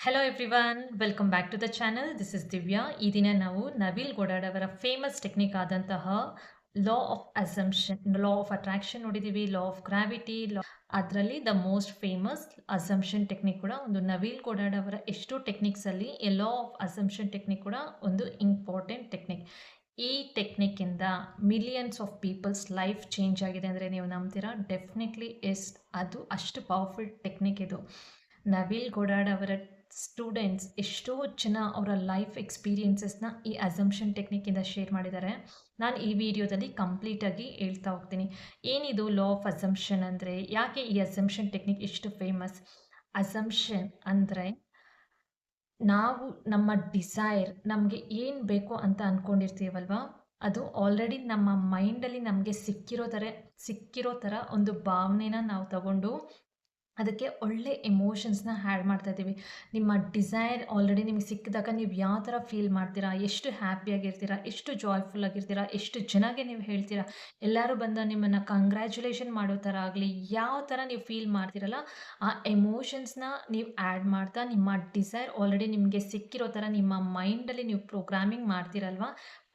Hello everyone welcome back to the channel this is Divya ಈ ದಿನ ನಾವು Neville Goddard ಅವರ ಫೇಮಸ್ ಟೆಕ್ನಿಕ್ ಆದಂತಹ law of assumption law of attraction ನೋಡಿದ್ದೀವಿ law of gravity law ಅದರಲ್ಲಿ the most famous assumption technique ಕೂಡ ಒಂದು Neville Goddard ಅವರ ಎಷ್ಟೋ ಟೆಕ್ನಿಕ್ಸಲ್ಲಿ ಲಾ ಆಫ್ ಅಸಂಪ್ಷನ್ ಟೆಕ್ನಿಕ್ ಕೂಡ ಒಂದು ಇಂಪಾರ್ಟೆಂಟ್ ಟೆಕ್ನಿಕ್ ಈ ಟೆಕ್ನಿಕ್ಕಿಂದ millions of peoples life change ಆಗಿದೆ ಅಂದರೆ ನೀವು ನಂಬ್ತೀರಾ? ಡೆಫಿನೆಟ್ಲಿ ಎಸ್ ಅದು ಅಷ್ಟು ಪವರ್ಫುಲ್ ಟೆಕ್ನಿಕ್ ಇದು. ನವೀಲ್ ಗೋಡಾಡ್ ಅವರ ಸ್ಟೂಡೆಂಟ್ಸ್ ಎಷ್ಟೋ ಜನ ಅವರ ಲೈಫ್ ಎಕ್ಸ್ಪೀರಿಯೆನ್ಸಸ್ನ ಈ ಅಸಂಪ್ಷನ್ ಟೆಕ್ನಿಕ್ಕಿಂದ ಶೇರ್ ಮಾಡಿದ್ದಾರೆ. ನಾನು ಈ ವಿಡಿಯೋದಲ್ಲಿ ಕಂಪ್ಲೀಟಾಗಿ ಹೇಳ್ತಾ ಹೋಗ್ತೀನಿ. ಏನಿದು ಲಾ ಆಫ್ ಅಸಂಪ್ಷನ್ ಅಂದರೆ? ಯಾಕೆ ಈ ಅಸಂಪ್ಷನ್ ಟೆಕ್ನಿಕ್ ಇಷ್ಟು ಫೇಮಸ್ ಅಸಂಪ್ಷನ್ ಅಂದರೆ ನಾವು ನಮ್ಮ ಡಿಸೈರ್ ನಮಗೆ ಏನು ಬೇಕು ಅಂತ ಅಂದ್ಕೊಂಡಿರ್ತೀವಲ್ವ ಅದು ಆಲ್ರೆಡಿ ನಮ್ಮ ಮೈಂಡಲ್ಲಿ ನಮಗೆ ಸಿಕ್ಕಿರೋ ಥರ ಸಿಕ್ಕಿರೋ ಥರ ಒಂದು ಭಾವನೆನ ನಾವು ತಗೊಂಡು ಅದಕ್ಕೆ ಒಳ್ಳೆ ಎಮೋಷನ್ಸ್ನ ಹ್ಯಾಡ್ ಮಾಡ್ತಾ ಇದ್ದೀವಿ. ನಿಮ್ಮ ಡಿಸೈರ್ ಆಲ್ರೆಡಿ ನಿಮಗೆ ಸಿಕ್ಕಿದಾಗ ನೀವು ಯಾವ ಥರ ಫೀಲ್ ಮಾಡ್ತೀರಾ? ಎಷ್ಟು ಹ್ಯಾಪಿಯಾಗಿರ್ತೀರಾ ಎಷ್ಟು ಜಾಯ್ಫುಲ್ ಆಗಿರ್ತೀರಾ? ಎಷ್ಟು ಜನಗೆ ನೀವು ಹೇಳ್ತೀರಾ? ಎಲ್ಲರೂ ಬಂದ ನಿಮ್ಮನ್ನು ಕಂಗ್ರ್ಯಾಚುಲೇಷನ್ ಮಾಡೋ ಥರ ಆಗಲಿ, ಯಾವ ಥರ ನೀವು ಫೀಲ್ ಮಾಡ್ತೀರಲ್ಲ, ಆ ಎಮೋಷನ್ಸ್ನ ನೀವು ಆ್ಯಡ್ ಮಾಡ್ತಾ, ನಿಮ್ಮ ಡಿಸೈರ್ ಆಲ್ರೆಡಿ ನಿಮಗೆ ಸಿಕ್ಕಿರೋ ಥರ ನಿಮ್ಮ ಮೈಂಡಲ್ಲಿ ನೀವು ಪ್ರೋಗ್ರಾಮಿಂಗ್ ಮಾಡ್ತೀರಲ್ವ?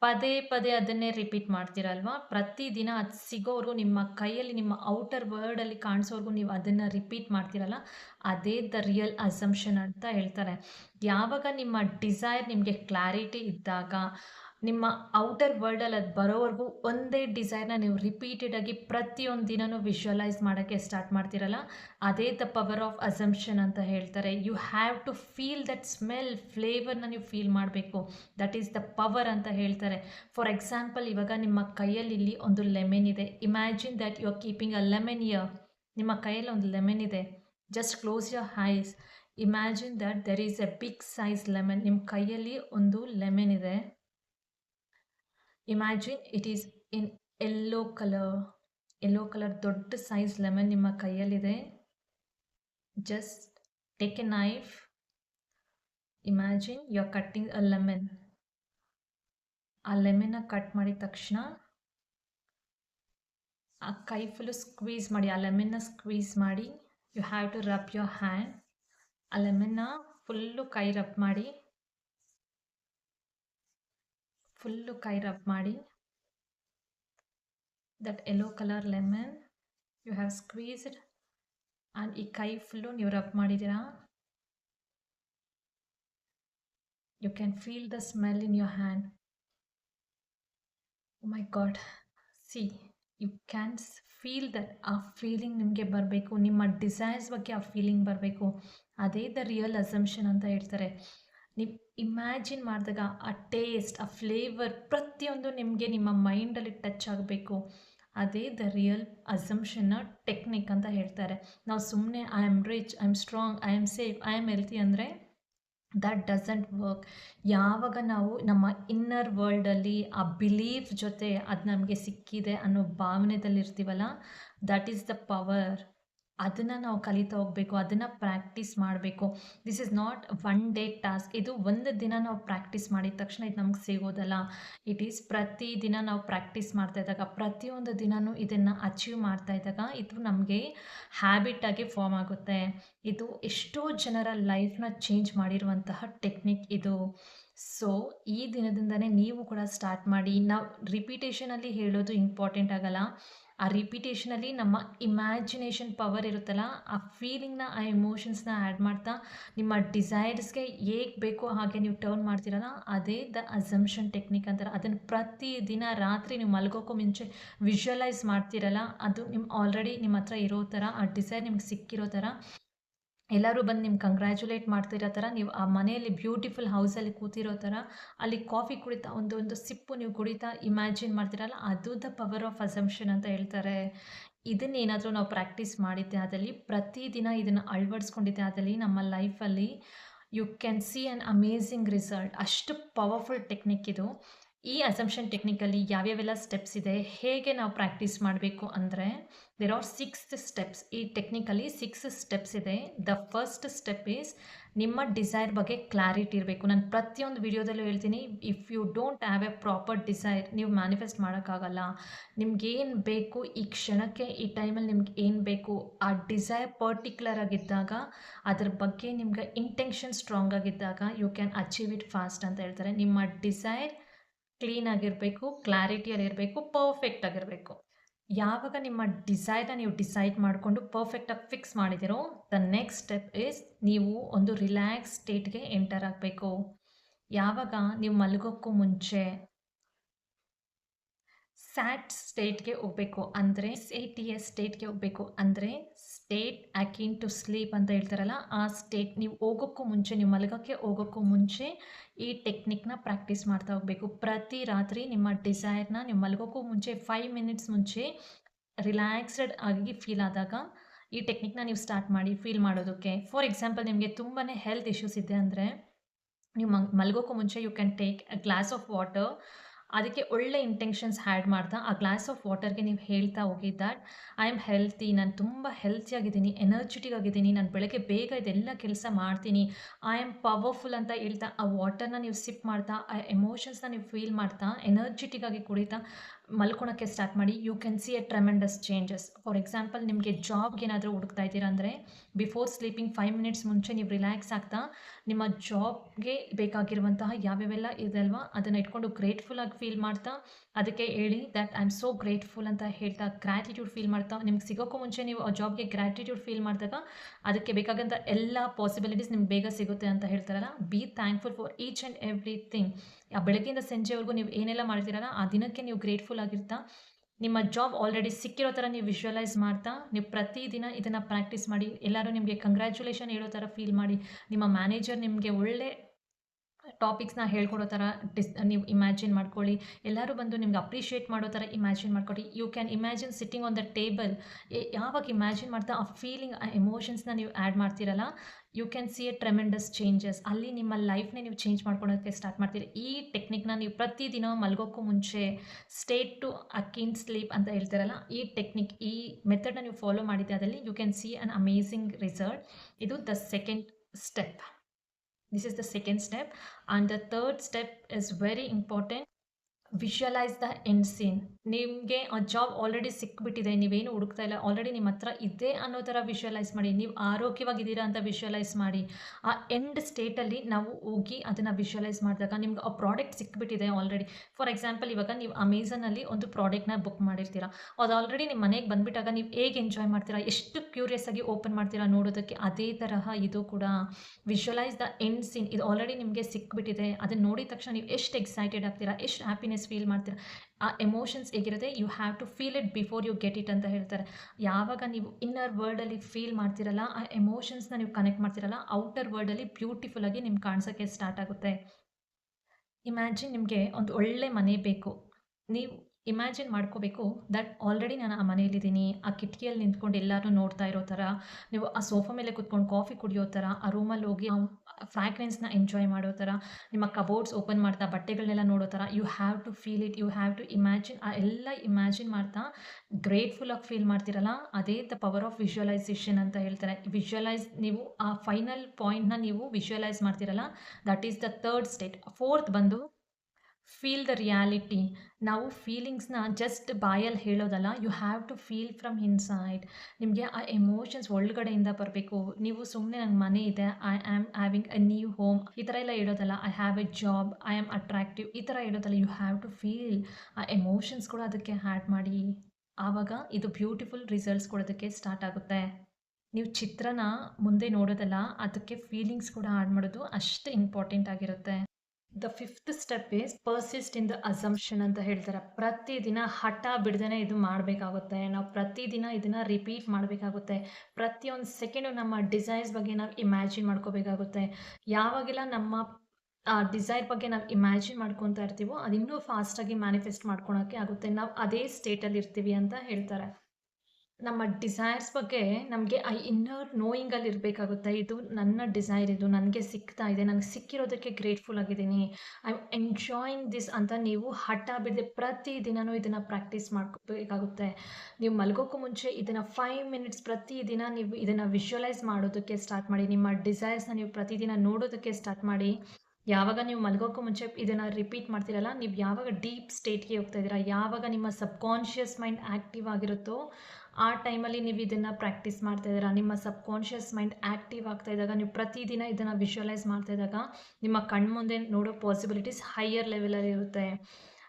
ಪದೇ ಪದೇ ಅದನ್ನೇ ರಿಪೀಟ್ ಮಾಡ್ತೀರಲ್ವ? ಪ್ರತಿದಿನ ಅದು ಸಿಗೋವರೆಗೂ ನಿಮ್ಮ ಕೈಯಲ್ಲಿ, ನಿಮ್ಮ ಔಟರ್ ವರ್ಡಲ್ಲಿ ಕಾಣಿಸೋವರೆಗೂ ನೀವು ಅದನ್ನು ರಿಪೀಟ್ ಮಾಡ್ತೀರಲ್ಲ? ಅದೇ ದ ರಿಯಲ್ ಅಸಂಪ್ಷನ್ ಅಂತ ಹೇಳ್ತಾರೆ. ಯಾವಾಗ ನಿಮ್ಮ ಡಿಸೈರ್ ನಿಮಗೆ ಕ್ಲಾರಿಟಿ ಇದ್ದಾಗ ನಿಮ್ಮ ಔಟರ್ ವರ್ಲ್ಡಲ್ಲಿ ಅದು ಬರೋವರೆಗೂ ಒಂದೇ ಡಿಸೈನ್ನ ನೀವು ರಿಪೀಟೆಡಾಗಿ ಪ್ರತಿಯೊಂದು ದಿನವೂ ವಿಶ್ವಲೈಸ್ ಮಾಡೋಕ್ಕೆ ಸ್ಟಾರ್ಟ್ ಮಾಡ್ತೀರಲ್ಲ? ಅದೇ ದ ಪವರ್ ಆಫ್ ಅಸಂಪ್ಷನ್ ಅಂತ ಹೇಳ್ತಾರೆ. You have to feel that smell ಫ್ಲೇವರ್ನ ನೀವು ಫೀಲ್ ಮಾಡಬೇಕು. ದಟ್ ಈಸ್ ದ ಪವರ್ ಅಂತ ಹೇಳ್ತಾರೆ. ಫಾರ್ ಎಕ್ಸಾಂಪಲ್ ಇವಾಗ ನಿಮ್ಮ ಕೈಯಲ್ಲಿ ಇಲ್ಲಿ ಒಂದು ಲೆಮೆನ್ ಇದೆ. Imagine that you are keeping a lemon here ನಿಮ್ಮ ಕೈಯಲ್ಲಿ ಒಂದು ಲೆಮೆನ್ ಇದೆ. Just close your eyes imagine that there is a big size lemon ನಿಮ್ಮ ಕೈಯಲ್ಲಿ ಒಂದು ಲೆಮೆನ್ ಇದೆ. Imagine it is in yellow colour yellow colour ದೊಡ್ಡ ಸೈಜ್ ಲೆಮನ್ ನಿಮ್ಮ ಕೈಯಲ್ಲಿದೆ. Just take a knife imagine you are cutting a lemon ಆ ಲೆಮನ್ನ cut ಮಾಡಿದ ತಕ್ಷಣ ಆ ಕೈ ಫುಲ್ಲು ಸ್ಕ್ವೀಸ್ ಮಾಡಿ, ಆ ಲೆಮನ್ನ ಸ್ಕ್ವೀಸ್ ಮಾಡಿ you have to rub your hand ಆ ಲೆಮನ್ನ ಫುಲ್ಲು ಕೈ ರಬ್ ಮಾಡಿ. ಫುಲ್ಲು ಕೈ ರಬ್ ಮಾಡಿ that yellow colour lemon you have squeezed and ಈ ಕೈ ಫುಲ್ಲು ನೀವು ರಬ್ ಮಾಡಿದ್ದೀರಾ? You can feel the smell in your hand my god see you can feel that ಆ ಫೀಲಿಂಗ್ ನಿಮಗೆ ಬರಬೇಕು, ನಿಮ್ಮ ಡಿಸೈರ್ಸ್ ಬಗ್ಗೆ ಆ ಫೀಲಿಂಗ್ ಬರಬೇಕು. ಅದೇ ದ ರಿಯಲ್ ಅಸಂಪ್ಷನ್ ಅಂತ ಹೇಳ್ತಾರೆ. ನೀವು ಇಮ್ಯಾಜಿನ್ ಮಾಡಿದಾಗ ಆ ಟೇಸ್ಟ್ ಆ ಫ್ಲೇವರ್ ಪ್ರತಿಯೊಂದು ನಿಮಗೆ ನಿಮ್ಮ ಮೈಂಡಲ್ಲಿ ಟಚ್ ಆಗಬೇಕು. ಅದೇ ದ ರಿಯಲ್ ಅಸಂಪ್ಷನ್ನ ಟೆಕ್ನಿಕ್ ಅಂತ ಹೇಳ್ತಾರೆ. ನಾವು ಸುಮ್ಮನೆ I am rich I am strong I am safe I am healthy ಅಂದರೆ ದಟ್ ಡಸಂಟ್ ವರ್ಕ್ ಯಾವಾಗ ನಾವು ನಮ್ಮ ಇನ್ನರ್ ವರ್ಲ್ಡಲ್ಲಿ ಆ ಬಿಲೀಫ್ ಜೊತೆ ಅದು ನಮಗೆ ಸಿಕ್ಕಿದೆ ಅನ್ನೋ ಭಾವನೆದಲ್ಲಿರ್ತೀವಲ್ಲ ದಟ್ ಈಸ್ ದ ಪವರ್ ಅದನ್ನು ನಾವು ಕಲಿತಾ ಹೋಗಬೇಕು, ಅದನ್ನು ಪ್ರಾಕ್ಟೀಸ್ ಮಾಡಬೇಕು. This is not one day task ಇದು ಒಂದು ದಿನ ನಾವು ಪ್ರಾಕ್ಟೀಸ್ ಮಾಡಿದ ತಕ್ಷಣ ಇದು ನಮ್ಗೆ ಸಿಗೋದಲ್ಲ. ಇಟ್ ಈಸ್ ಪ್ರತಿ ದಿನ ನಾವು ಪ್ರಾಕ್ಟೀಸ್ ಮಾಡ್ತಾ ಇದ್ದಾಗ, ಪ್ರತಿಯೊಂದು ದಿನವೂ ಇದನ್ನು ಅಚೀವ್ ಮಾಡ್ತಾ ಇದ್ದಾಗ ಇದು ನಮಗೆ ಹ್ಯಾಬಿಟಾಗಿ ಫಾರ್ಮ್ ಆಗುತ್ತೆ. ಇದು ಎಷ್ಟೋ ಜನರ ಲೈಫ್ನ ಚೇಂಜ್ ಮಾಡಿರುವಂತಹ ಟೆಕ್ನಿಕ್ ಇದು. ಸೊ ಈ ದಿನದಿಂದನೇ ನೀವು ಕೂಡ ಸ್ಟಾರ್ಟ್ ಮಾಡಿ. ನಾವು ರಿಪೀಟೇಷನಲ್ಲಿ ಹೇಳೋದು ಇಂಪಾರ್ಟೆಂಟ್ ಆಗಲ್ಲ. ಆ ರಿಪಿಟೇಷನಲ್ಲಿ ನಮ್ಮ ಇಮ್ಯಾಜಿನೇಷನ್ ಪವರ್ ಇರುತ್ತಲ್ಲ, ಆ ಫೀಲಿಂಗ್ನ ಆ ಎಮೋಷನ್ಸ್ನ ಆ್ಯಡ್ ಮಾಡ್ತಾ ನಿಮ್ಮ ಡಿಸೈರ್ಸ್ಗೆ ಹೇಗೆ ಬೇಕೋ ಹಾಗೆ ನೀವು ಟರ್ನ್ ಮಾಡ್ತೀರಲ್ಲ, ಅದೇ ದ ಅಸಂಪ್ಷನ್ ಟೆಕ್ನಿಕ್ ಅಂತಾರೆ. ಅದನ್ನು ಪ್ರತಿ ದಿನ ರಾತ್ರಿ ನೀವು ಮಲ್ಗೋಕ್ಕೂ ಮುಂಚೆ ವಿಜುವಲೈಸ್ ಮಾಡ್ತೀರಲ್ಲ, ಅದು ನಿಮ್ಮ ಆಲ್ರೆಡಿ ನಿಮ್ಮ ಹತ್ರ ಇರೋ ಥರ, ಆ ಡಿಸೈರ್ ನಿಮ್ಗೆ ಸಿಕ್ಕಿರೋ ಥರ ಎಲ್ಲರೂ ಬಂದು ನಿಮ್ಗೆ ಕಂಗ್ರ್ಯಾಚುಲೇಟ್ ಮಾಡ್ತಿರೋ ಥರ, ನೀವು ಆ ಮನೆಯಲ್ಲಿ ಬ್ಯೂಟಿಫುಲ್ ಹೌಸಲ್ಲಿ ಕೂತಿರೋ ಥರ, ಅಲ್ಲಿ ಕಾಫಿ ಕುಡಿತಾ, ಒಂದು ಒಂದು ಸಿಪ್ಪು ನೀವು ಕುಡಿತಾ ಇಮ್ಯಾಜಿನ್ ಮಾಡ್ತೀರಲ್ಲ, ಅದು ದ ಪವರ್ ಆಫ್ ಅಸಂಪ್ಷನ್ ಅಂತ ಹೇಳ್ತಾರೆ. ಇದನ್ನೇನಾದರೂ ನಾವು ಪ್ರಾಕ್ಟೀಸ್ ಮಾಡಿದ್ದೆ ಅದಲ್ಲಿ ಪ್ರತಿದಿನ ಇದನ್ನು ಅಳವಡಿಸ್ಕೊಂಡಿದ್ದೆ ಆದಲ್ಲಿ ನಮ್ಮ ಲೈಫಲ್ಲಿ you can see an amazing result ಅಷ್ಟು ಪವರ್ಫುಲ್ ಟೆಕ್ನಿಕ್ ಇದು. ಈ ಅಸಂಪ್ಷನ್ ಟೆಕ್ನಿಕಲ್ಲಿ ಯಾವ್ಯಾವೆಲ್ಲ ಸ್ಟೆಪ್ಸ್ ಇದೆ, ಹೇಗೆ ನಾವು ಪ್ರಾಕ್ಟೀಸ್ ಮಾಡಬೇಕು ಅಂದರೆ ದೇರ್ ಆರ್ ಸಿಕ್ಸ್ ಸ್ಟೆಪ್ಸ್ ಈ ಟೆಕ್ನಿಕಲ್ಲಿ ಸಿಕ್ಸ್ ಸ್ಟೆಪ್ಸ್ ಇದೆ. ದ ಫಸ್ಟ್ ಸ್ಟೆಪ್ ಈಸ್ ನಿಮ್ಮ ಡಿಸೈರ್ ಬಗ್ಗೆ ಕ್ಲಾರಿಟಿ ಇರಬೇಕು. ನಾನು ಪ್ರತಿಯೊಂದು ವಿಡಿಯೋದಲ್ಲೂ ಹೇಳ್ತೀನಿ if you don't have a proper desire ನೀವು ಮ್ಯಾನಿಫೆಸ್ಟ್ ಮಾಡೋಕ್ಕಾಗಲ್ಲ, ನಿಮ್ಗೇನು ಬೇಕು, ಈ ಕ್ಷಣಕ್ಕೆ, ಈ ಟೈಮಲ್ಲಿ ನಿಮ್ಗೆ ಏನು ಬೇಕು, ಆ ಡಿಸೈರ್ ಪರ್ಟಿಕ್ಯುಲರ್ ಆಗಿದ್ದಾಗ, ಅದ್ರ ಬಗ್ಗೆ ನಿಮ್ಗೆ ಇಂಟೆನ್ಷನ್ ಸ್ಟ್ರಾಂಗ್ ಆಗಿದ್ದಾಗ you can achieve it fast ಅಂತ ಹೇಳ್ತಾರೆ. ನಿಮ್ಮ ಡಿಸೈರ್ ಕ್ಲೀನ್ ಆಗಿರಬೇಕು ಕ್ಲಾರಿಟಿಯಲ್ಲಿ ಇರಬೇಕು ಪರ್ಫೆಕ್ಟ್ ಆಗಿರಬೇಕು. ಯಾವಾಗ ನಿಮ್ಮ ಡಿಸೈರ್ನ ನೀವು ಡಿಸೈಡ್ ಮಾಡಿಕೊಂಡು ಪರ್ಫೆಕ್ಟಾಗಿ ಫಿಕ್ಸ್ ಮಾಡಿದಿರೋ ದ ನೆಕ್ಸ್ಟ್ ಸ್ಟೆಪ್ ಇಸ್ ನೀವು ಒಂದು ರಿಲ್ಯಾಕ್ಸ್ ಸ್ಟೇಟ್ಗೆ ಎಂಟರ್ ಆಗಬೇಕು. ಯಾವಾಗ ನೀವು ಮಲಗೋಕ್ಕೂ ಮುಂಚೆ ಸ್ಯಾಟ್ ಸ್ಟೇಟ್ಗೆ ಹೋಗಬೇಕು ಅಂದರೆ ಎ ಟಿ ಎಸ್ ಸ್ಟೇಟ್ಗೆ ಹೋಗಬೇಕು ಅಂದರೆ, ಸ್ಟೇಟ್ ಆಕಿನ್ ಟು ಸ್ಲೀಪ್ ಅಂತ ಹೇಳ್ತಾರಲ್ಲ, ಆ ಸ್ಟೇಟ್ ನೀವು ಹೋಗೋಕ್ಕೂ ಮುಂಚೆ, ನೀವು ಮಲಗೋಕ್ಕೆ ಹೋಗೋಕ್ಕೂ ಮುಂಚೆ ಈ ಟೆಕ್ನಿಕ್ನ ಪ್ರಾಕ್ಟೀಸ್ ಮಾಡ್ತಾ ಹೋಗಬೇಕು. ಪ್ರತಿ ರಾತ್ರಿ ನಿಮ್ಮ ಡಿಸೈರ್ನ ನೀವು ಮಲಗೋಕ್ಕೂ ಮುಂಚೆ ಫೈವ್ ಮಿನಿಟ್ಸ್ ಮುಂಚೆ ರಿಲ್ಯಾಕ್ಸ್ಡ್ ಆಗಿ ಫೀಲ್ ಆದಾಗ ಈ ಟೆಕ್ನಿಕ್ನ ನೀವು ಸ್ಟಾರ್ಟ್ ಮಾಡಿ ಫೀಲ್ ಮಾಡೋದಕ್ಕೆ. ಫಾರ್ ಎಕ್ಸಾಂಪಲ್ ನಿಮಗೆ ತುಂಬಾ ಹೆಲ್ತ್ ಇಶ್ಯೂಸ್ ಇದೆ ಅಂದರೆ, ನೀವು ಮಲಗೋಕ್ಕೂ ಮುಂಚೆ you can take a glass of water ಅದಕ್ಕೆ ಒಳ್ಳೆ ಇಂಟೆನ್ಷನ್ಸ್ ಆ್ಯಡ್ ಮಾಡ್ತಾ, ಆ ಗ್ಲಾಸ್ ಆಫ್ ವಾಟರ್ಗೆ ನೀವು ಹೇಳ್ತಾ ಹೋಗಿ ದ್ಯಾಟ್ ಐ ಆಮ್ ಹೆಲ್ತಿ ನಾನು ತುಂಬ ಹೆಲ್ತಿಯಾಗಿದ್ದೀನಿ ಎನರ್ಜೆಟಿಕ್ ಆಗಿದ್ದೀನಿ, ನಾನು ಬೆಳಗ್ಗೆ ಬೇಗ ಇದೆಲ್ಲ ಕೆಲಸ ಮಾಡ್ತೀನಿ ಐ ಆಮ್ ಪವರ್ಫುಲ್ ಅಂತ ಹೇಳ್ತಾ, ಆ ವಾಟರ್ನ ನೀವು ಸಿಪ್ ಮಾಡ್ತಾ, ಆ ಎಮೋಷನ್ಸ್ನ ನೀವು ಫೀಲ್ ಮಾಡ್ತಾ ಎನರ್ಜೆಟಿಕ್ ಆಗಿ ಕುಡಿತಾ ಮಲ್ಕೊಳಕ್ಕೆ ಸ್ಟಾರ್ಟ್ ಮಾಡಿ you can see a tremendous changes for example ನಿಮಗೆ ಜಾಬ್ಗೆ ಏನಾದರೂ ಹುಡುಕ್ತಾ ಇದ್ದೀರಾ ಅಂದರೆ ಬಿಫೋರ್ ಸ್ಲೀಪಿಂಗ್ ಫೈವ್ ಮಿನಿಟ್ಸ್ ಮುಂಚೆ ನೀವು ರಿಲ್ಯಾಕ್ಸ್ ಆಗ್ತಾ, ನಿಮ್ಮ ಜಾಬ್ಗೆ ಬೇಕಾಗಿರುವಂತಹ ಯಾವ್ಯಾವೆಲ್ಲ ಇದೆಲ್ವಾ ಅದನ್ನು ಇಟ್ಕೊಂಡು ಗ್ರೇಟ್ಫುಲ್ ಆಗಿ ಫೀಲ್ ಮಾಡ್ತಾ, ಅದಕ್ಕೆ ಹೇಳಿ that I am so grateful ಅಂತ ಹೇಳ್ತಾ ಗ್ರ್ಯಾಟಿಟ್ಯೂಡ್ ಫೀಲ್ ಮಾಡ್ತಾ, ನಿಮ್ಗೆ ಸಿಗೋಕ್ಕೂ ಮುಂಚೆ ನೀವು ಆ ಜಾಬ್ಗೆ ಗ್ರ್ಯಾಟಿಟ್ಯೂಡ್ ಫೀಲ್ ಮಾಡಿದಾಗ, ಅದಕ್ಕೆ ಬೇಕಾಗಂಥ ಎಲ್ಲ ಪಾಸಿಬಿಲಿಟೀಸ್ ನಿಮ್ಗೆ ಬೇಗ ಸಿಗುತ್ತೆ ಅಂತ ಹೇಳ್ತಾರಲ್ಲ be thankful for each and everything ಬೆಳಗ್ಗೆಯಿಂದ ಸಂಜೆವರೆಗೂ ನೀವು ಏನೆಲ್ಲ ಮಾಡ್ತೀರಲ್ಲ ಆ ದಿನಕ್ಕೆ ನೀವು ಗ್ರೇಟ್ಫುಲ್ ಆಗಿರ್ತಾ, ನಿಮ್ಮ ಜಾಬ್ ಆಲ್ರೆಡಿ ಸಿಕ್ಕಿರೋ ಥರ ನೀವು ವಿಶ್ವಲೈಸ್ ಮಾಡ್ತಾ, ನೀವು ಪ್ರತಿದಿನ ಇದನ್ನು ಪ್ರಾಕ್ಟೀಸ್ ಮಾಡಿ, ಎಲ್ಲರೂ ನಿಮಗೆ ಕಂಗ್ರ್ಯಾಚುಲೇಷನ್ ಹೇಳೋ ಥರ ಫೀಲ್ ಮಾಡಿ, ನಿಮ್ಮ ಮ್ಯಾನೇಜರ್ ನಿಮಗೆ ಒಳ್ಳೆ ಟಾಪಿಕ್ಸ್ನ ಹೇಳ್ಕೊಡೋ ಥರ ಡಿಸ್ ನೀವು ಇಮ್ಯಾಜಿನ್ ಮಾಡ್ಕೊಳ್ಳಿ. ಎಲ್ಲರೂ ಬಂದು ನಿಮ್ಗೆ ಅಪ್ರಿಷಿಯೇಟ್ ಮಾಡೋ ಥರ ಇಮ್ಯಾಜಿನ್ ಮಾಡ್ಕೊಳ್ಳಿ you can imagine sitting on the table ಯಾವಾಗ ಇಮ್ಯಾಜಿನ್ ಮಾಡ್ತಾ ಆ ಫೀಲಿಂಗ್ ಆ ಎಮೋಷನ್ಸ್ನ ನೀವು ಆ್ಯಡ್ ಮಾಡ್ತೀರಲ್ಲ you can see a tremendous changes ಅಲ್ಲಿ ನಿಮ್ಮ ಲೈಫ್ನೇ ನೀವು ಚೇಂಜ್ ಮಾಡ್ಕೊಳೋಕ್ಕೆ ಸ್ಟಾರ್ಟ್ ಮಾಡ್ತೀರಿ. ಈ ಟೆಕ್ನಿಕ್ನ ನೀವು ಪ್ರತಿದಿನ ಮಲಗೋಕ್ಕೂ ಮುಂಚೆ ಸ್ಟೇಟ್ ಟು ಅಕಿನ್ ಸ್ಲೀಪ್ ಅಂತ ಹೇಳ್ತಾರಲ್ಲ, ಈ ಟೆಕ್ನಿಕ್ ಈ ಮೆಥಡ್ನ ನೀವು ಫಾಲೋ ಮಾಡಿದ್ದೆ ಅದರಲ್ಲಿ you can see an amazing result ಇದು the second step this is the second step. And the third step is very important visualise the end scene ನಿಮಗೆ ಆ ಜಾಬ್ ಆಲ್ರೆಡಿ ಸಿಕ್ಬಿಟ್ಟಿದೆ, ನೀವೇನು ಹುಡುಕ್ತಾ ಇಲ್ಲ ಆಲ್ರೆಡಿ ನಿಮ್ಮ ಹತ್ರ ಇದೆ ಅನ್ನೋ ಥರ ವಿಷುವಲೈಸ್ ಮಾಡಿ. ನೀವು ಆರೋಗ್ಯವಾಗಿದ್ದೀರಾ ಅಂತ ವಿಷುವಲೈಸ್ ಮಾಡಿ. ಆ ಎಂಡ್ ಸ್ಟೇಟಲ್ಲಿ ನಾವು ಹೋಗಿ ಅದನ್ನು ವಿಷುವಲೈಸ್ ಮಾಡಿದಾಗ ನಿಮ್ಗೆ ಆ ಪ್ರಾಡಕ್ಟ್ ಸಿಕ್ಬಿಟ್ಟಿದೆ ಆಲ್ರೆಡಿ ಫಾರ್ ಎಕ್ಸಾಂಪಲ್ ಇವಾಗ ನೀವು ಅಮೆಝಾನಲ್ಲಿ ಒಂದು ಪ್ರಾಡಕ್ಟ್ನ ಬುಕ್ ಮಾಡಿರ್ತೀರಾ. ಅದು ಆಲ್ರೆಡಿ ನಿಮ್ಮ ಮನೆಗೆ ಬಂದುಬಿಟ್ಟಾಗ ನೀವು ಹೇಗೆ ಎಂಜಾಯ್ ಮಾಡ್ತೀರಾ? ಎಷ್ಟು ಕ್ಯೂರಿಯಸ್ ಆಗಿ ಓಪನ್ ಮಾಡ್ತೀರಾ ನೋಡೋದಕ್ಕೆ? ಅದೇ ತರಹ ಇದು ಕೂಡ. ವಿಷುವಲೈಸ್ ದ ಎಂಡ್ ಸೀನ್ ಇದು ಆಲ್ರೆಡಿ ನಿಮಗೆ ಸಿಕ್ಬಿಟ್ಟಿದೆ. ಅದನ್ನು ನೋಡಿದ ತಕ್ಷಣ ನೀವು ಎಷ್ಟು ಎಕ್ಸೈಟೆಡ್ ಆಗ್ತೀರಾ? ಎಷ್ಟು ಹ್ಯಾಪಿನೆಸ್ ಫೀಲ್ ಮಾಡ್ತೀರಾ, ಆ ಎಮೋಷನ್ಸ್ ಹೇಗಿರುತ್ತೆ you have to feel it before you get it ಅಂತ ಹೇಳ್ತಾರೆ. ಯಾವಾಗ ನೀವು ಇನ್ನರ್ ವರ್ಲ್ಡಲ್ಲಿ ಫೀಲ್ ಮಾಡ್ತಿರಲ್ಲ, ಆ ಎಮೋಷನ್ಸ್ನ ನೀವು ಕನೆಕ್ಟ್ ಮಾಡ್ತಿರಲ್ಲ ಔಟರ್ ವರ್ಲ್ಡಲ್ಲಿ ಬ್ಯೂಟಿಫುಲ್ಲಾಗಿ ನಿಮ್ಗೆ ಕಾಣಿಸೋಕ್ಕೆ ಸ್ಟಾರ್ಟ್ ಆಗುತ್ತೆ. ಇಮ್ಯಾಜಿನ್ ನಿಮಗೆ ಒಂದು ಒಳ್ಳೆ ಮನೆ ಬೇಕು. ನೀವು ಇಮ್ಯಾಜಿನ್ ಮಾಡ್ಕೋಬೇಕು ದಟ್ ಆಲ್ರೆಡಿ ನಾನು ಆ ಮನೆಯಲ್ಲಿದ್ದೀನಿ, ಆ ಕಿಟಕಿಯಲ್ಲಿ ನಿಂತ್ಕೊಂಡು ಎಲ್ಲರೂ ನೋಡ್ತಾ ಇರೋ ಥರ, ನೀವು ಆ ಸೋಫಾ ಮೇಲೆ ಕುತ್ಕೊಂಡು ಕಾಫಿ ಕುಡಿಯೋ ಥರ, ಆ ರೂಮಲ್ಲಿ ಹೋಗಿ ಫ್ರ್ಯಾಗ್ರೆನ್ಸ್ನ ಎಂಜಾಯ್ ಮಾಡೋ ಥರ, ನಿಮ್ಮ ಕಬೋರ್ಡ್ಸ್ ಓಪನ್ ಮಾಡ್ತಾ ಬಟ್ಟೆಗಳನ್ನೆಲ್ಲ ನೋಡೋ ಥರ you have to feel it you have to imagine ಆ ಎಲ್ಲ ಇಮ್ಯಾಜಿನ್ ಮಾಡ್ತಾ ಗ್ರೇಟ್ಫುಲ್ ಆಗಿ ಫೀಲ್ ಮಾಡ್ತಿರಲ್ಲ, ಅದೇ ದ ಪವರ್ ಆಫ್ ವಿಜುವಲೈಸೇಷನ್ ಅಂತ ಹೇಳ್ತಾರೆ. ವಿಜುವಲೈಸ್ ನೀವು ಆ ಫೈನಲ್ ಪಾಯಿಂಟ್ನ ನೀವು ವಿಜುವಲೈಸ್ ಮಾಡ್ತಿರಲ್ಲ that is the third state fourth ಬಂದು ಫೀಲ್ ದ ರಿಯಾಲಿಟಿ ನಾವು ಫೀಲಿಂಗ್ಸ್ನ ಜಸ್ಟ್ ಬಾಯಲ್ಲಿ ಹೇಳೋದಲ್ಲ you have to feel from inside ನಿಮಗೆ ಆ ಎಮೋಷನ್ಸ್ ಒಳಗಡೆಯಿಂದ ಬರಬೇಕು. ನೀವು ಸುಮ್ಮನೆ ನನ್ನ ಮನೆ ಇದೆ I am having a new home ಈ ಥರ ಎಲ್ಲ ಹೇಳೋದಲ್ಲ I have a job I am attractive ಈ ಥರ ಹೇಳೋದಲ್ಲ ಯು ಹ್ಯಾವ್ ಟು ಫೀಲ್ ಆ ಎಮೋಷನ್ಸ್ ಕೂಡ ಅದಕ್ಕೆ ಹ್ಯಾಡ್ ಮಾಡಿ. ಆವಾಗ ಇದು ಬ್ಯೂಟಿಫುಲ್ ರಿಸಲ್ಟ್ಸ್ ಕೊಡೋದಕ್ಕೆ ಸ್ಟಾರ್ಟ್ ಆಗುತ್ತೆ. ನೀವು ಚಿತ್ರನ ಮುಂದೆ ನೋಡೋದಲ್ಲ, ಅದಕ್ಕೆ ಫೀಲಿಂಗ್ಸ್ ಕೂಡ ಆ್ಯಡ್ ಮಾಡೋದು ಅಷ್ಟು ಇಂಪಾರ್ಟೆಂಟ್ ಆಗಿರುತ್ತೆ. The fifth step is persist in the assumption ಅಂತ ಹೇಳ್ತಾರೆ. ಪ್ರತಿದಿನ ಹಠ ಬಿಡ್ದೇ ಇದು ಮಾಡಬೇಕಾಗುತ್ತೆ. ನಾವು ಪ್ರತಿದಿನ ಇದನ್ನು ರಿಪೀಟ್ ಮಾಡಬೇಕಾಗುತ್ತೆ. ಪ್ರತಿಯೊಂದು ಸೆಕೆಂಡು ನಮ್ಮ ಡಿಸೈರ್ಸ್ ಬಗ್ಗೆ ನಾವು ಇಮ್ಯಾಜಿನ್ ಮಾಡ್ಕೋಬೇಕಾಗುತ್ತೆ. ಯಾವಾಗೆಲ್ಲ ನಮ್ಮ, ಆ ಡಿಸೈರ್ ಬಗ್ಗೆ ನಾವು ಇಮ್ಯಾಜಿನ್ ಮಾಡ್ಕೊತಾ ಇರ್ತೀವೋ ಅದು ಇನ್ನೂ ಫಾಸ್ಟಾಗಿ ಮ್ಯಾನಿಫೆಸ್ಟ್ ಮಾಡ್ಕೊಳಕ್ಕೆ ಆಗುತ್ತೆ. ನಾವು ಅದೇ ಸ್ಟೇಟಲ್ಲಿ ಇರ್ತೀವಿ ಅಂತ ಹೇಳ್ತಾರೆ. ನಮ್ಮ ಡಿಸೈರ್ಸ್ ಬಗ್ಗೆ ನಮಗೆ ಐ ಇನ್ನರ್ ನೋಯಿಂಗಲ್ಲಿ ಇರಬೇಕಾಗುತ್ತೆ. ಇದು ನನ್ನ ಡಿಸೈರ್ ಇದು ನನಗೆ ಸಿಗ್ತಾ ಇದೆ, ನನಗೆ ಸಿಕ್ಕಿರೋದಕ್ಕೆ ಗ್ರೇಟ್ಫುಲ್ ಆಗಿದ್ದೀನಿ. ಐ ಆಮ್ ಎಂಜಾಯಿಂಗ್ ದಿಸ್ ಅಂತ ನೀವು ಹಠ ಬಿಡದೆ ಪ್ರತಿದಿನವೂ ಇದನ್ನು ಪ್ರಾಕ್ಟೀಸ್ ಮಾಡ್ಕೋಬೇಕಾಗುತ್ತೆ. ನೀವು ಮಲಗೋಕ್ಕೂ ಮುಂಚೆ ಇದನ್ನು ಫೈವ್ ಮಿನಿಟ್ಸ್ ಪ್ರತಿದಿನ ನೀವು ಇದನ್ನು ವಿಶ್ವಲೈಸ್ ಮಾಡೋದಕ್ಕೆ ಸ್ಟಾರ್ಟ್ ಮಾಡಿ, ನಿಮ್ಮ ಡಿಸೈರ್ಸ್ನ ನೀವು ಪ್ರತಿದಿನ ನೋಡೋದಕ್ಕೆ ಸ್ಟಾರ್ಟ್ ಮಾಡಿ. ಯಾವಾಗ ನೀವು ಮಲಗೋಕ್ಕೂ ಮುಂಚೆ ಇದನ್ನು ರಿಪೀಟ್ ಮಾಡ್ತೀರಲ್ಲ, ನೀವು ಯಾವಾಗ ಡೀಪ್ ಸ್ಟೇಟ್ಗೆ ಹೋಗ್ತಾ ಇದ್ದೀರಾ, ಯಾವಾಗ ನಿಮ್ಮ ಸಬ್ಕಾನ್ಷಿಯಸ್ ಮೈಂಡ್ ಆ್ಯಕ್ಟಿವ್ ಆಗಿರುತ್ತೋ ಆ ಟೈಮಲ್ಲಿ ನೀವು ಇದನ್ನು ಪ್ರಾಕ್ಟೀಸ್ ಮಾಡ್ತಾ ಇದ್ದೀರಾ? ನಿಮ್ಮ ಸಬ್ಕಾನ್ಷಿಯಸ್ ಮೈಂಡ್ ಆ್ಯಕ್ಟಿವ್ ಆಗ್ತಾ ಇದ್ದಾಗ, ನೀವು ಪ್ರತಿದಿನ ಇದನ್ನು ವಿಶ್ವಲೈಸ್ ಮಾಡ್ತಾ ಇದ್ದಾಗ, ನಿಮ್ಮ ಕಣ್ಮುಂದೆ ನೋಡೋ ಪಾಸಿಬಿಲಿಟೀಸ್ ಹೈಯರ್ ಲೆವೆಲಲ್ಲಿ ಇರುತ್ತೆ.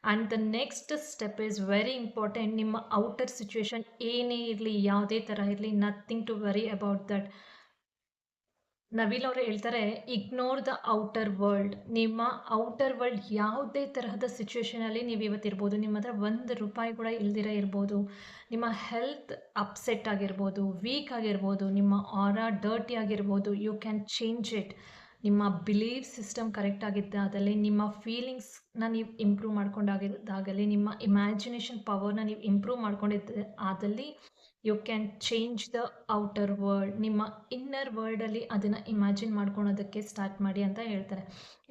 And the next step is very important. ನಿಮ್ಮ ಔಟರ್ ಸಿಚುವೇಶನ್ ಏನೇ ಇರಲಿ, ಯಾವುದೇ ಥರ ಇರಲಿ nothing to worry about that Neville ಅವರು ಹೇಳ್ತಾರೆ ಇಗ್ನೋರ್ ದ ಔಟರ್ ವರ್ಲ್ಡ್ ನಿಮ್ಮ ಔಟರ್ ವರ್ಲ್ಡ್ ಯಾವುದೇ ತರಹದ ಸಿಚುವೇಶನಲ್ಲಿ ನೀವು ಇವತ್ತಿರ್ಬೋದು ನಿಮ್ಮ ಹತ್ರ ಒಂದು ರೂಪಾಯಿ ಕೂಡ ಇಲ್ದಿರ ಇರ್ಬೋದು, ನಿಮ್ಮ ಹೆಲ್ತ್ ಅಪ್ಸೆಟ್ ಆಗಿರ್ಬೋದು ವೀಕ್ ಆಗಿರ್ಬೋದು, ನಿಮ್ಮ ಆರ ಡರ್ಟಿ ಆಗಿರ್ಬೋದು ಯು ಕ್ಯಾನ್ ಚೇಂಜ್ ಇಟ್ ನಿಮ್ಮ ಬಿಲೀವ್ ಸಿಸ್ಟಮ್ ಕರೆಕ್ಟ್ ಆಗಿದ್ದಾದಲ್ಲಿ ನಿಮ್ಮ ಫೀಲಿಂಗ್ಸ್ನ ನೀವು ಇಂಪ್ರೂವ್ ಮಾಡ್ಕೊಂಡಾಗಿದ್ದಾಗಲಿ, ನಿಮ್ಮ ಇಮ್ಯಾಜಿನೇಷನ್ ಪವರ್ನ ನೀವು ಇಂಪ್ರೂವ್ ಮಾಡ್ಕೊಂಡಿದ್ದ ಆದಲ್ಲಿ you can change the outer world ನಿಮ್ಮ ಇನ್ನರ್ ವರ್ಲ್ಡಲ್ಲಿ ಅದನ್ನು ಇಮ್ಯಾಜಿನ್ ಮಾಡ್ಕೊಳೋದಕ್ಕೆ ಸ್ಟಾರ್ಟ್ ಮಾಡಿ ಅಂತ ಹೇಳ್ತಾರೆ.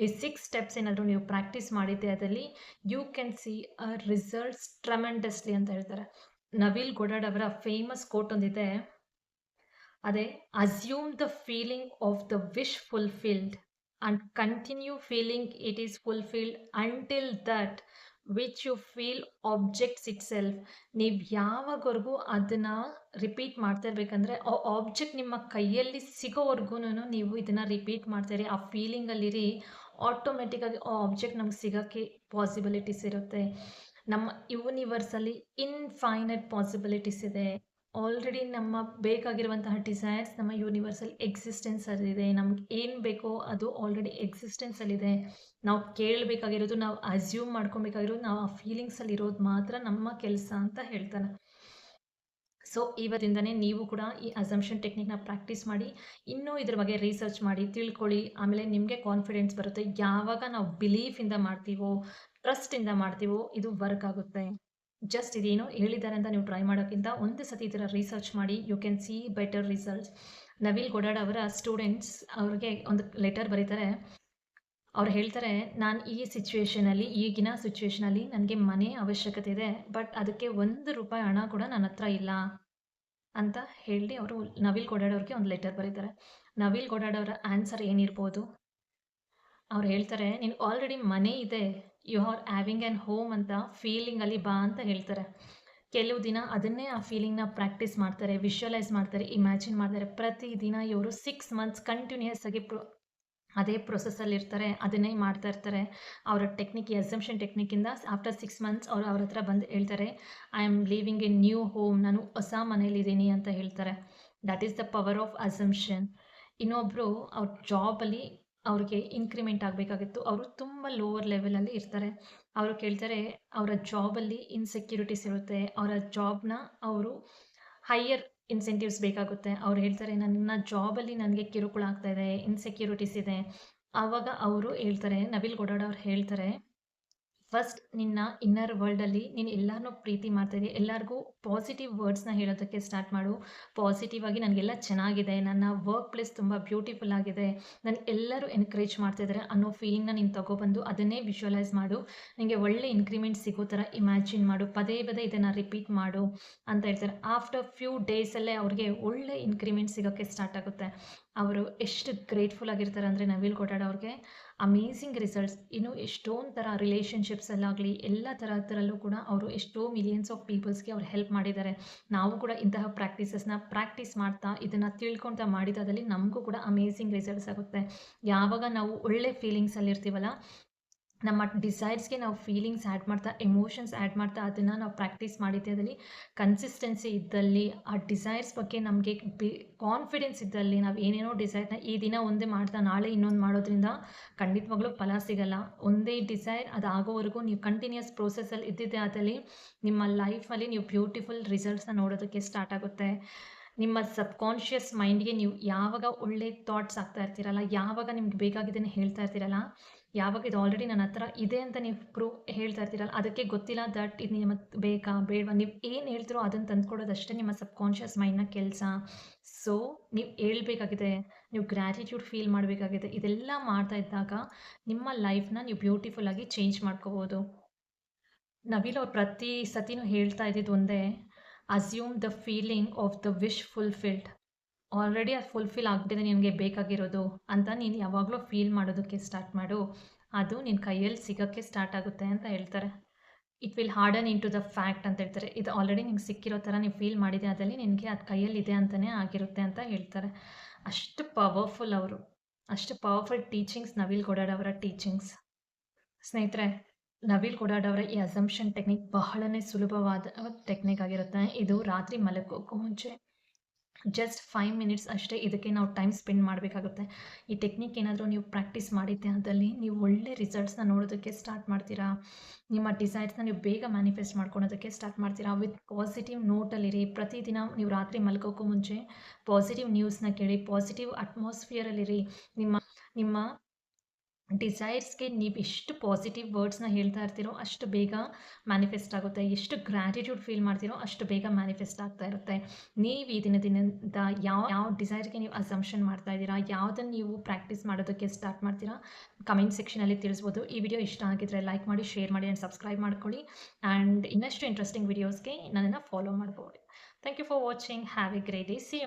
ಈ ಸಿಕ್ಸ್ ಸ್ಟೆಪ್ಸ್ ಏನಾದರೂ ನೀವು ಪ್ರಾಕ್ಟೀಸ್ ಮಾಡಿದ್ದೆ ಅದರಲ್ಲಿ you can see a results tremendously ಅಂತ ಹೇಳ್ತಾರೆ. ನವೀಲ್ ಗೊಡಾಡ್ ಅವರ ಫೇಮಸ್ ಕೋಟ್ ಒಂದಿದೆ. ಅದೇ assume the feeling of the wish fulfilled and continue feeling it is fulfilled until that which you feel objects it self ನೀವು ಯಾವಾಗವರೆಗೂ ಅದನ್ನು repeat ಮಾಡ್ತಾ ಇರಬೇಕಂದ್ರೆ, ಆ ಆಬ್ಜೆಕ್ಟ್ ನಿಮ್ಮ ಕೈಯಲ್ಲಿ ಸಿಗೋವರೆಗೂ ನೀವು ಇದನ್ನು ರಿಪೀಟ್ ಮಾಡ್ತೀರಿ ಆ ಫೀಲಿಂಗಲ್ಲಿರಿ ಆಟೋಮೆಟಿಕ್ಕಾಗಿ ಆ ಆಬ್ಜೆಕ್ಟ್ ನಮ್ಗೆ ಸಿಗೋಕ್ಕೆ ಪಾಸಿಬಿಲಿಟೀಸ್ ಇರುತ್ತೆ. ನಮ್ಮ ಯೂನಿವರ್ಸಲ್ಲಿ ಇನ್ಫೈನೈಟ್ ಪಾಸಿಬಿಲಿಟೀಸ್ ಇದೆ. ಆಲ್ರೆಡಿ ನಮ್ಮ ಬೇಕಾಗಿರುವಂತಹ ಡಿಸೈರ್ಸ್ ನಮ್ಮ ಯೂನಿವರ್ಸಲ್ ಎಕ್ಸಿಸ್ಟೆನ್ಸಲ್ಲಿದೆ ನಮ್ಗೆ ಏನು ಬೇಕೋ ಅದು ಆಲ್ರೆಡಿ ಎಕ್ಸಿಸ್ಟೆನ್ಸಲ್ಲಿದೆ ನಾವು ಕೇಳಬೇಕಾಗಿರೋದು, ನಾವು ಅಸ್ಯೂಮ್ ಮಾಡ್ಕೊಬೇಕಾಗಿರೋದು, ನಾವು ಆ ಫೀಲಿಂಗ್ಸಲ್ಲಿ ಇರೋದು ಮಾತ್ರ ನಮ್ಮ ಕೆಲಸ ಅಂತ ಹೇಳ್ತಾನೆ. ಸೊ ಇವತ್ತಿಂದನೇ ನೀವು ಕೂಡ ಈ ಅಸಂಪ್ಷನ್ ಟೆಕ್ನಿಕ್ನ ಪ್ರಾಕ್ಟೀಸ್ ಮಾಡಿ, ಇನ್ನೂ ಇದ್ರ ಬಗ್ಗೆ ರಿಸರ್ಚ್ ಮಾಡಿ, ತಿಳ್ಕೊಳ್ಳಿ. ಆಮೇಲೆ ನಿಮಗೆ ಕಾನ್ಫಿಡೆನ್ಸ್ ಬರುತ್ತೆ. ಯಾವಾಗ ನಾವು ಬಿಲೀಫಿಂದ ಮಾಡ್ತೀವೋ ಟ್ರಸ್ಟಿಂದ ಮಾಡ್ತೀವೋ, ಇದು ವರ್ಕ್ ಆಗುತ್ತೆ. ಜಸ್ಟ್ ಇದೇನು ಹೇಳಿದ್ದಾರೆ ಅಂತ ನೀವು ಟ್ರೈ ಮಾಡೋಕ್ಕಿಂತ ಒಂದು ಸತಿ ಇದರ ರಿಸರ್ಚ್ ಮಾಡಿ you can see better results Neville Goddard ಅವರ ಸ್ಟೂಡೆಂಟ್ಸ್ ಅವ್ರಿಗೆ ಒಂದು ಲೆಟರ್ ಬರೀತಾರೆ. ಅವ್ರು ಹೇಳ್ತಾರೆ, ನಾನು ಈ ಸಿಚುವೇಷನಲ್ಲಿ ಈಗಿನ ಸಿಚುವೇಷನಲ್ಲಿ ನನಗೆ ಮನೆ ಅವಶ್ಯಕತೆ ಇದೆ ಬಟ್ ಅದಕ್ಕೆ ಒಂದು ರೂಪಾಯಿ ಹಣ ಕೂಡ ನನ್ನ ಹತ್ರ ಇಲ್ಲ. ಅಂತ ಹೇಳಿ ಅವರು ನವೀಲ್ ಗೊಡಾಡ್ ಅವ್ರಿಗೆ ಒಂದು ಲೆಟರ್ ಬರೀತಾರೆ. ನವೀಲ್ ಅವರ ಆನ್ಸರ್ ಏನಿರ್ಬೋದು? ಅವ್ರು ಹೇಳ್ತಾರೆ, ನೀನು ಆಲ್ರೆಡಿ ಮನೆ ಇದೆ you are having an home ಅಂತ ಫೀಲಿಂಗಲ್ಲಿ ಬಾ ಅಂತ ಹೇಳ್ತಾರೆ. ಕೆಲವು ದಿನ ಅದನ್ನೇ ಆ ಫೀಲಿಂಗ್ನ ಪ್ರಾಕ್ಟೀಸ್ ಮಾಡ್ತಾರೆ ವಿಶ್ವಲೈಸ್ ಮಾಡ್ತಾರೆ ಇಮ್ಯಾಜಿನ್ ಮಾಡ್ತಾರೆ. ಪ್ರತಿದಿನ ಇವರು ಸಿಕ್ಸ್ ಮಂತ್ಸ್ ಕಂಟಿನ್ಯೂಯಸ್ ಆಗಿ ಪ್ರೊ ಅದೇ ಪ್ರೊಸೆಸ್ಸಲ್ಲಿ ಇರ್ತಾರೆ, ಅದನ್ನೇ ಮಾಡ್ತಾ ಇರ್ತಾರೆ. ಅವರ ಟೆಕ್ನಿಕ್ ಎಸಂಪ್ಷನ್ ಟೆಕ್ನಿಕ್ಕಿಂದ ಆಫ್ಟರ್ ಸಿಕ್ಸ್ ಮಂತ್ಸ್ ಅವರು ಅವ್ರ ಹತ್ರ ಬಂದು ಹೇಳ್ತಾರೆ I am living a new home ನಾನು ಹೊಸ ಮನೇಲಿದ್ದೀನಿ ಅಂತ ಹೇಳ್ತಾರೆ. That is the power of assumption ಇನ್ನೊಬ್ಬರು ಅವ್ರ ಜಾಬಲ್ಲಿ ಅವ್ರಿಗೆ ಇನ್ಕ್ರಿಮೆಂಟ್ ಆಗಬೇಕಾಗಿತ್ತು. ಅವರು ತುಂಬ ಲೋವರ್ ಲೆವೆಲಲ್ಲಿ ಇರ್ತಾರೆ. ಅವರು ಕೇಳ್ತಾರೆ, ಅವರ ಜಾಬಲ್ಲಿ ಇನ್ಸೆಕ್ಯೂರಿಟೀಸ್ ಇರುತ್ತೆ. ಅವರ ಜಾಬ್ನ ಅವರು ಹೈಯರ್ ಇನ್ಸೆಂಟಿವ್ಸ್ ಬೇಕಾಗುತ್ತೆ. ಅವ್ರು ಹೇಳ್ತಾರೆ ನನ್ನ ಜಾಬಲ್ಲಿ ನನಗೆ ಕಿರುಕುಳ ಆಗ್ತಾ ಇದೆ ಇನ್ಸೆಕ್ಯೂರಿಟೀಸ್ ಇದೆ. ಆವಾಗ ಅವರು ಹೇಳ್ತಾರೆ, ನವಿಲ್ ಗೊಡಾಡ ಅವ್ರು ಹೇಳ್ತಾರೆ ಫಸ್ಟ್ ನಿನ್ನ ಇನ್ನರ್ ವರ್ಲ್ಡಲ್ಲಿ ನೀನು ಎಲ್ಲರನ್ನೂ ಪ್ರೀತಿ ಮಾಡ್ತಾಯಿದ್ದೆ ಎಲ್ಲರಿಗೂ ಪಾಸಿಟಿವ್ ವರ್ಡ್ಸ್ನ ಹೇಳೋದಕ್ಕೆ ಸ್ಟಾರ್ಟ್ ಮಾಡು. ಪಾಸಿಟಿವ್ ಆಗಿ ನನಗೆಲ್ಲ ಚೆನ್ನಾಗಿದೆ. ನನ್ನ ವರ್ಕ್ ಪ್ಲೇಸ್ ತುಂಬ ಬ್ಯೂಟಿಫುಲ್ ಆಗಿದೆ. ನಾನು ಎಲ್ಲರೂ ಎನ್ಕರೇಜ್ ಮಾಡ್ತಾಯಿದ್ದಾರೆ ಅನ್ನೋ ಫೀಲಿಂಗ್ನ ನೀನು ತಗೋಬಂದು ಅದನ್ನೇ ವಿಶ್ವಲೈಸ್ ಮಾಡು. ನಿನಗೆ ಒಳ್ಳೆ ಇನ್ಕ್ರಿಮೆಂಟ್ ಸಿಗೋ ಥರ ಇಮ್ಯಾಜಿನ್ ಮಾಡು. ಪದೇ ಪದೇ ಇದನ್ನು ರಿಪೀಟ್ ಮಾಡು ಅಂತ ಹೇಳ್ತಾರೆ. ಆಫ್ಟರ್ ಫ್ಯೂ ಡೇಸಲ್ಲೇ ಅವ್ರಿಗೆ ಒಳ್ಳೆ ಇನ್ಕ್ರಿಮೆಂಟ್ ಸಿಗೋಕ್ಕೆ ಸ್ಟಾರ್ಟ್ ಆಗುತ್ತೆ. ಅವರು ಎಷ್ಟು ಗ್ರೇಟ್ಫುಲ್ ಆಗಿರ್ತಾರೆ ಅಂದರೆ ನವೀಲ್ ಕೊಟ್ಟಾಡ ಅವ್ರಿಗೆ. ಅಮೇಝಿಂಗ್ ರಿಸಲ್ಟ್ಸ್ ಇನ್ನು ಎಷ್ಟೊಂದು ಥರ ರಿಲೇಷನ್ಶಿಪ್ಸಲ್ಲಾಗಲಿ ಎಲ್ಲ ಥರದರಲ್ಲೂ ಕೂಡ ಅವರು ಎಷ್ಟೋ ಮಿಲಿಯನ್ಸ್ ಆಫ್ ಪೀಪಲ್ಸ್ಗೆ ಅವ್ರು ಹೆಲ್ಪ್ ಮಾಡಿದ್ದಾರೆ. ನಾವು ಕೂಡ ಇಂತಹ ಪ್ರಾಕ್ಟೀಸಸ್ನ ಪ್ರಾಕ್ಟೀಸ್ ಮಾಡ್ತಾ, ಇದನ್ನು ತಿಳ್ಕೊಳ್ತಾ ಮಾಡಿದಾದಲ್ಲಿ ನಮಗೂ ಕೂಡ ಅಮೇಝಿಂಗ್ ರಿಸಲ್ಟ್ಸ್ ಆಗುತ್ತೆ. ಯಾವಾಗ ನಾವು ಒಳ್ಳೆ ಫೀಲಿಂಗ್ಸಲ್ಲಿರ್ತೀವಲ್ಲ ನಮ್ಮ ಡಿಸೈರ್ಸ್ಗೆ ನಾವು ಫೀಲಿಂಗ್ಸ್ ಆ್ಯಡ್ ಮಾಡ್ತಾ ಎಮೋಷನ್ಸ್ ಆ್ಯಡ್ ಮಾಡ್ತಾ ಅದನ್ನು ನಾವು ಪ್ರಾಕ್ಟೀಸ್ ಮಾಡಿದ್ದೆ ಅದರಲ್ಲಿ. ಕನ್ಸಿಸ್ಟೆನ್ಸಿ ಇದ್ದಲ್ಲಿ ಆ ಡಿಸೈರ್ಸ್ ಬಗ್ಗೆ ನಮಗೆ ಬಿ ಕಾನ್ಫಿಡೆನ್ಸ್ ಇದ್ದಲ್ಲಿ ನಾವು ಏನೇನೋ ಡಿಸೈರ್ನ ಈ ದಿನ ಒಂದೇ ಮಾಡ್ತಾ ನಾಳೆ ಇನ್ನೊಂದು ಮಾಡೋದ್ರಿಂದ ಖಂಡಿತವಾಗ್ಲೂ ಫಲ ಸಿಗಲ್ಲ. ಒಂದೇ ಡಿಸೈರ್ ಅದು ಆಗೋವರೆಗೂ ನೀವು ಕಂಟಿನ್ಯೂಸ್ ಪ್ರೋಸೆಸಲ್ಲಿ ಇದ್ದಿದ್ದೆ ಅದರಲ್ಲಿ ನಿಮ್ಮ ಲೈಫಲ್ಲಿ ನೀವು ಬ್ಯೂಟಿಫುಲ್ ರಿಸಲ್ಟ್ಸ್ನ ನೋಡೋದಕ್ಕೆ ಸ್ಟಾರ್ಟ್ ಆಗುತ್ತೆ. ನಿಮ್ಮ ಸಬ್ಕಾನ್ಷಿಯಸ್ ಮೈಂಡ್‌ಗೆ ನೀವು ಯಾವಾಗ ಒಳ್ಳೆ ಥಾಟ್ಸ್ ಆಗ್ತಾ ಇರ್ತೀರಲ್ಲ, ಯಾವಾಗ ನಿಮ್ಗೆ ಬೇಕಾಗಿದ್ದನ್ನು ಹೇಳ್ತಾ ಇರ್ತೀರಲ್ಲ, ಯಾವಾಗ ಇದು ಆಲ್ರೆಡಿ ನನ್ನ ಹತ್ರ ಇದೆ ಅಂತ ನೀವು ಪ್ರೂವ್ ಹೇಳ್ತಾ ಇರ್ತೀರಲ್ಲ, ಅದಕ್ಕೆ ಗೊತ್ತಿಲ್ಲ ದಟ್ ಇದು ನಿಮಗೆ ಬೇಕಾ? ಬೇಡವಾ? ನೀವು ಏನು ಹೇಳ್ತೀರೋ ಅದನ್ನು ತಂದ್ಕೊಡೋದಷ್ಟೇ ನಿಮ್ಮ ಸಬ್ಕಾನ್ಷಿಯಸ್ ಮೈಂಡ್‌ನ ಕೆಲಸ. ಸೊ, ನೀವು ಹೇಳ್ಬೇಕಾಗಿದೆ, ನೀವು ಗ್ರ್ಯಾಟಿಟ್ಯೂಡ್ ಫೀಲ್ ಮಾಡಬೇಕಾಗಿದೆ. ಇದೆಲ್ಲ ಮಾಡ್ತಾ ಇದ್ದಾಗ ನಿಮ್ಮ ಲೈಫ್‌ನ ನೀವು ಬ್ಯೂಟಿಫುಲ್ ಆಗಿ ಚೇಂಜ್ ಮಾಡ್ಕೋಬೋದು. ನವೀಲ್ ಅವ್ರು ಪ್ರತಿ ಸತಿನೂ ಹೇಳ್ತಾ ಇದ್ದಿದ್ದು ಒಂದೇ, assume the feeling of the wish fulfilled. Already ಅದು ಫುಲ್‌ಫಿಲ್ ಆಗ್ಬಿಟ್ಟಿದೆ ನಿನಗೆ ಬೇಕಾಗಿರೋದು ಅಂತ ನೀನು ಯಾವಾಗಲೂ ಫೀಲ್ ಮಾಡೋದಕ್ಕೆ ಸ್ಟಾರ್ಟ್ ಮಾಡು. ಅದು ನಿನ್ನ ಕೈಯಲ್ಲಿ ಸಿಗೋಕ್ಕೆ ಸ್ಟಾರ್ಟ್ ಆಗುತ್ತೆ ಅಂತ ಹೇಳ್ತಾರೆ. It will harden to the fact ಅಂತ ಹೇಳ್ತಾರೆ. ಇದು ಆಲ್ರೆಡಿ ನಿಂಗೆ ಸಿಕ್ಕಿರೋ ಥರ ನೀವು ಫೀಲ್ ಮಾಡಿದೆ ಅದರಲ್ಲಿ ನಿನಗೆ ಅದು ಕೈಯಲ್ಲಿದೆ ಅಂತಲೇ ಆಗಿರುತ್ತೆ ಅಂತ ಹೇಳ್ತಾರೆ. ಅಷ್ಟು ಪವರ್‌ಫುಲ್ ಅವರು. ಅಷ್ಟು ಪವರ್‌ಫುಲ್ ಟೀಚಿಂಗ್ಸ್ ನವಿಲ್ ಕೊಡಾಡವರ ಟೀಚಿಂಗ್ಸ್. ಸ್ನೇಹಿತರೆ, ನವಿಲ್ ಕೊಡಾಡವರ ಈ ಅಸಂಪ್ಷನ್ ಟೆಕ್ನಿಕ್ ಬಹಳನೇ ಸುಲಭವಾದ ಟೆಕ್ನಿಕ್ ಆಗಿರುತ್ತೆ. ಇದು ರಾತ್ರಿ ಮಲಗೋಕ್ಕೂ ಮುಂಚೆ ಜಸ್ಟ್ ಫೈವ್ ಮಿನಿಟ್ಸ್ ಅಷ್ಟೇ ಇದಕ್ಕೆ ನಾವು ಟೈಮ್ ಸ್ಪೆಂಡ್ ಮಾಡಬೇಕಾಗುತ್ತೆ. ಈ ಟೆಕ್ನಿಕ್ ಏನಾದರೂ ನೀವು ಪ್ರಾಕ್ಟೀಸ್ ಮಾಡಿದ್ದೆ ಅದರಲ್ಲಿ ನೀವು ಒಳ್ಳೆ ರಿಸಲ್ಟ್ಸ್‌ನ ನೋಡೋದಕ್ಕೆ ಸ್ಟಾರ್ಟ್ ಮಾಡ್ತೀರಾ. ನಿಮ್ಮ ಡಿಸೈರ್ಸ್‌ನ ನೀವು ಬೇಗ ಮ್ಯಾನಿಫೆಸ್ಟ್ ಮಾಡ್ಕೊಳೋದಕ್ಕೆ ಸ್ಟಾರ್ಟ್ ಮಾಡ್ತೀರಾ. ವಿತ್ ಪಾಸಿಟಿವ್ ನೋಟಲ್ಲಿರಿ. ಪ್ರತಿದಿನ ನೀವು ರಾತ್ರಿ ಮಲ್ಕೋಕೋ ಮುಂಚೆ ಪಾಸಿಟಿವ್ ನ್ಯೂಸ್‌ನ ಕೇಳಿ, ಪಾಸಿಟಿವ್ ಅಟ್ಮಾಸ್ಫಿಯರಲ್ಲಿರಿ. ನಿಮ್ಮ ನಿಮ್ಮ ಡಿಸೈರ್ಸ್‌ಗೆ ನೀವು ಎಷ್ಟು ಪಾಸಿಟಿವ್ ವರ್ಡ್ಸ್‌ನ ಹೇಳ್ತಾ ಇರ್ತೀರೋ ಅಷ್ಟು ಬೇಗ ಮ್ಯಾನಿಫೆಸ್ಟ್ ಆಗುತ್ತೆ. ಎಷ್ಟು ಗ್ರ್ಯಾಟಿಟ್ಯೂಡ್ ಫೀಲ್ ಮಾಡ್ತೀರೋ ಅಷ್ಟು ಬೇಗ ಮ್ಯಾನಿಫೆಸ್ಟ್ ಆಗ್ತಾ ಇರುತ್ತೆ. ನೀವು ಈ ದಿನ ದಿನದಿಂದ ಯಾವ ಯಾವ ಡಿಸೈರ್‌ಗೆ ನೀವು ಅಸಂಪ್ಷನ್ ಮಾಡ್ತಾ ಇದ್ದೀರಾ? ಯಾವುದನ್ನು ನೀವು ಪ್ರಾಕ್ಟೀಸ್ ಮಾಡೋದಕ್ಕೆ ಸ್ಟಾರ್ಟ್ ಮಾಡ್ತೀರಾ? ಕಮೆಂಟ್ ಸೆಕ್ಷನಲ್ಲಿ ತಿಳಿಸ್ಬೋದು. ಈ ವಿಡಿಯೋ ಇಷ್ಟ ಆಗಿದ್ರೆ ಲೈಕ್ ಮಾಡಿ, ಶೇರ್ ಮಾಡಿ ಆ್ಯಂಡ್ ಸಬ್ಸ್ಕ್ರೈಬ್ ಮಾಡ್ಕೊಳ್ಳಿ. ಆ್ಯಂಡ್ ಇನ್ನಷ್ಟು ಇಂಟ್ರೆಸ್ಟಿಂಗ್ ವಿಡಿಯೋಸ್‌ಗೆ ನನ್ನನ್ನು ಫಾಲೋ ಮಾಡ್ಬೋದು. Thank you for watching. Have a great day. See.